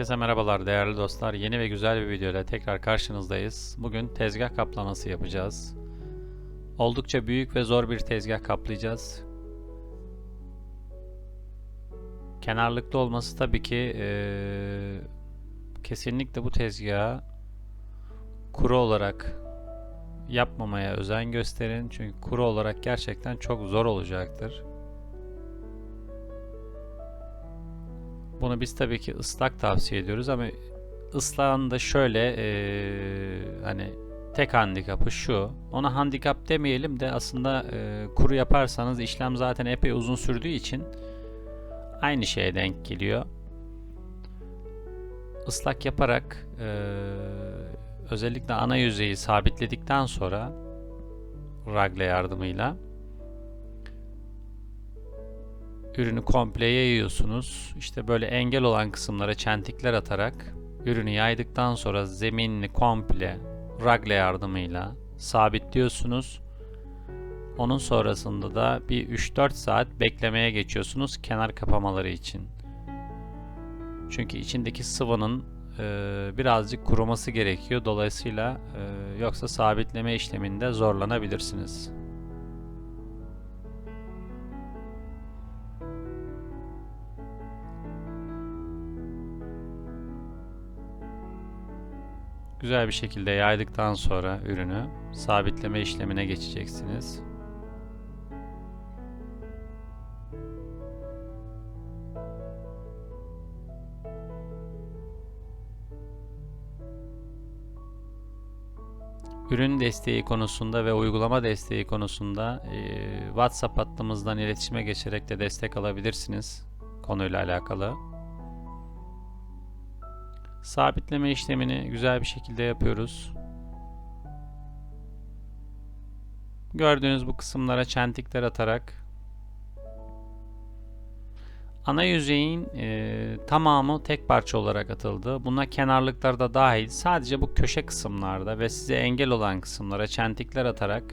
Herkese merhabalar değerli dostlar. Yeni ve güzel bir videoyla tekrar karşınızdayız. Bugün tezgah kaplaması yapacağız. Oldukça büyük ve zor bir tezgah kaplayacağız. Kenarlıklı olması tabii ki eee, kesinlikle bu tezgahı kuru olarak yapmamaya özen gösterin. Çünkü kuru olarak gerçekten çok zor olacaktır. Bunu biz tabii ki ıslak tavsiye ediyoruz ama ıslağın da şöyle eee, hani tek handikapı şu. Ona handikap demeyelim de aslında eee, kuru yaparsanız işlem zaten epey uzun sürdüğü için aynı şeye denk geliyor. Islak yaparak eee, özellikle ana yüzeyi sabitledikten sonra ragle yardımıyla ürünü komple yayıyorsunuz. İşte böyle engel olan kısımlara çentikler atarak ürünü yaydıktan sonra zeminini komple ragle yardımıyla sabitliyorsunuz. Onun sonrasında da bir 3-4 saat beklemeye geçiyorsunuz kenar kapamaları için. Çünkü içindeki sıvının e, birazcık kuruması gerekiyor. Dolayısıyla e, yoksa sabitleme işleminde zorlanabilirsiniz. Güzel bir şekilde yaydıktan sonra ürünü sabitleme işlemine geçeceksiniz. Ürün desteği konusunda ve uygulama desteği konusunda eee, WhatsApp hattımızdan iletişime geçerek de destek alabilirsiniz konuyla alakalı. Sabitleme işlemini güzel bir şekilde yapıyoruz. Gördüğünüz bu kısımlara çentikler atarak ana yüzeyin e, tamamı tek parça olarak atıldı. Buna kenarlıklar da dahil sadece bu köşe kısımlarda ve size engel olan kısımlara çentikler atarak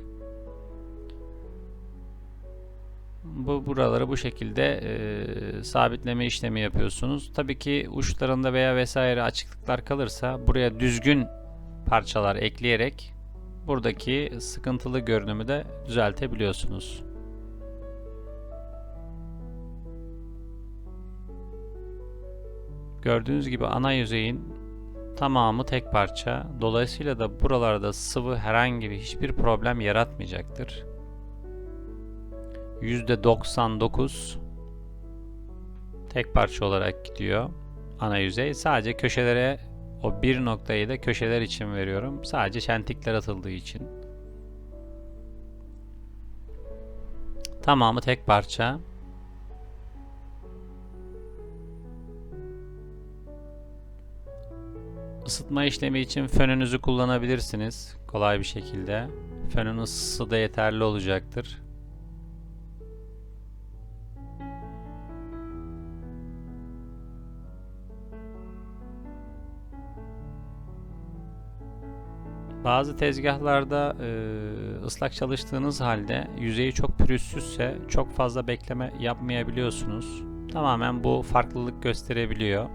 bu buraları bu şekilde e, sabitleme işlemi yapıyorsunuz. Tabii ki uçlarında veya vesaire açıklıklar kalırsa buraya düzgün parçalar ekleyerek buradaki sıkıntılı görünümü de düzeltebiliyorsunuz. Gördüğünüz gibi ana yüzeyin tamamı tek parça. Dolayısıyla da buralarda sıvı herhangi bir hiçbir problem yaratmayacaktır. %99 tek parça olarak gidiyor ana yüzey. Sadece köşelere o bir noktayı da köşeler için veriyorum. Sadece çentikler atıldığı için. Tamamı tek parça. Isıtma işlemi için fönünüzü kullanabilirsiniz kolay bir şekilde. Fönün ısısı da yeterli olacaktır. Bazı tezgahlarda e, ıslak çalıştığınız halde yüzeyi çok pürüzsüzse çok fazla bekleme yapmayabiliyorsunuz. Tamamen bu farklılık gösterebiliyor.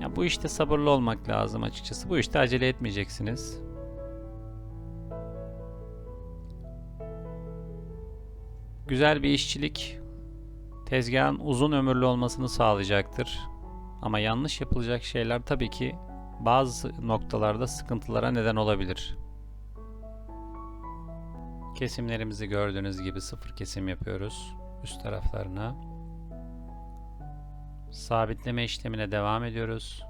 Ya bu işte sabırlı olmak lazım açıkçası. Bu işte acele etmeyeceksiniz. Güzel bir işçilik tezgahın uzun ömürlü olmasını sağlayacaktır. Ama yanlış yapılacak şeyler tabii ki bazı noktalarda sıkıntılara neden olabilir. Kesimlerimizi gördüğünüz gibi sıfır kesim yapıyoruz üst taraflarına. Sabitleme işlemine devam ediyoruz.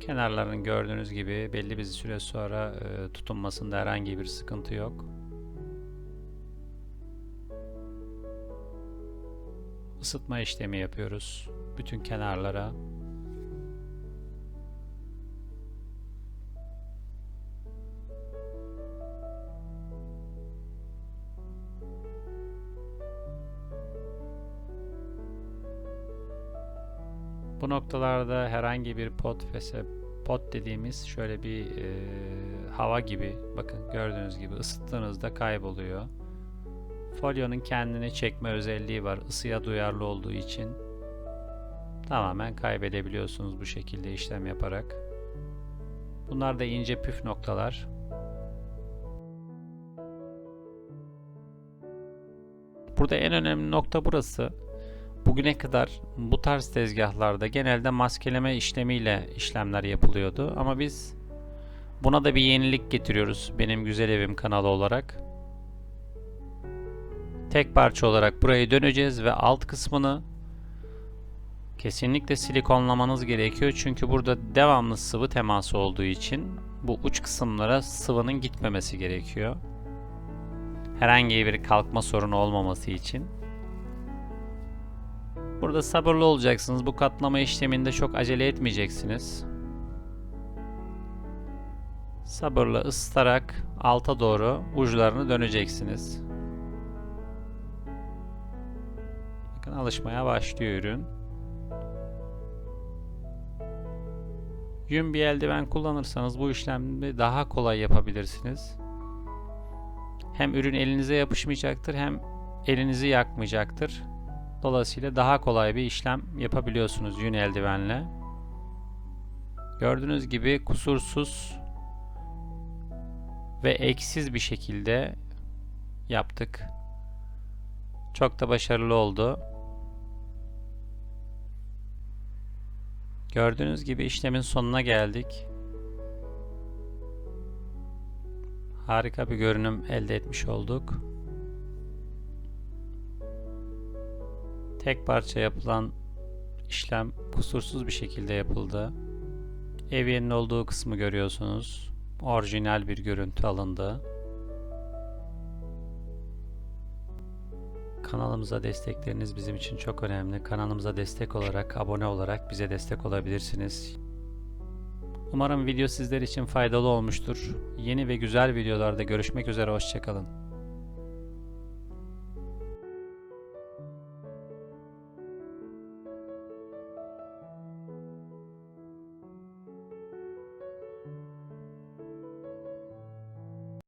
Kenarların gördüğünüz gibi belli bir süre sonra e, tutunmasında herhangi bir sıkıntı yok. Isıtma işlemi yapıyoruz bütün kenarlara. Bu noktalarda herhangi bir pot ve pot dediğimiz şöyle bir e, hava gibi bakın gördüğünüz gibi ısıttığınızda kayboluyor. Folyonun kendini çekme özelliği var ısıya duyarlı olduğu için tamamen kaybedebiliyorsunuz bu şekilde işlem yaparak. Bunlar da ince püf noktalar. Burada en önemli nokta burası. Bugüne kadar bu tarz tezgahlarda genelde maskeleme işlemiyle işlemler yapılıyordu ama biz buna da bir yenilik getiriyoruz benim güzel evim kanalı olarak. Tek parça olarak burayı döneceğiz ve alt kısmını kesinlikle silikonlamanız gerekiyor çünkü burada devamlı sıvı teması olduğu için bu uç kısımlara sıvının gitmemesi gerekiyor. Herhangi bir kalkma sorunu olmaması için. Burada sabırlı olacaksınız. Bu katlama işleminde çok acele etmeyeceksiniz. Sabırla ısıtarak alta doğru uçlarını döneceksiniz. Bakın alışmaya başlıyor ürün. Yün bir eldiven kullanırsanız bu işlemi daha kolay yapabilirsiniz. Hem ürün elinize yapışmayacaktır hem elinizi yakmayacaktır. Dolayısıyla daha kolay bir işlem yapabiliyorsunuz yün eldivenle. Gördüğünüz gibi kusursuz ve eksiz bir şekilde yaptık. Çok da başarılı oldu. Gördüğünüz gibi işlemin sonuna geldik. Harika bir görünüm elde etmiş olduk. Tek parça yapılan işlem kusursuz bir şekilde yapıldı. Evyenin olduğu kısmı görüyorsunuz. Orijinal bir görüntü alındı. Kanalımıza destekleriniz bizim için çok önemli. Kanalımıza destek olarak, abone olarak bize destek olabilirsiniz. Umarım video sizler için faydalı olmuştur. Yeni ve güzel videolarda görüşmek üzere, hoşçakalın.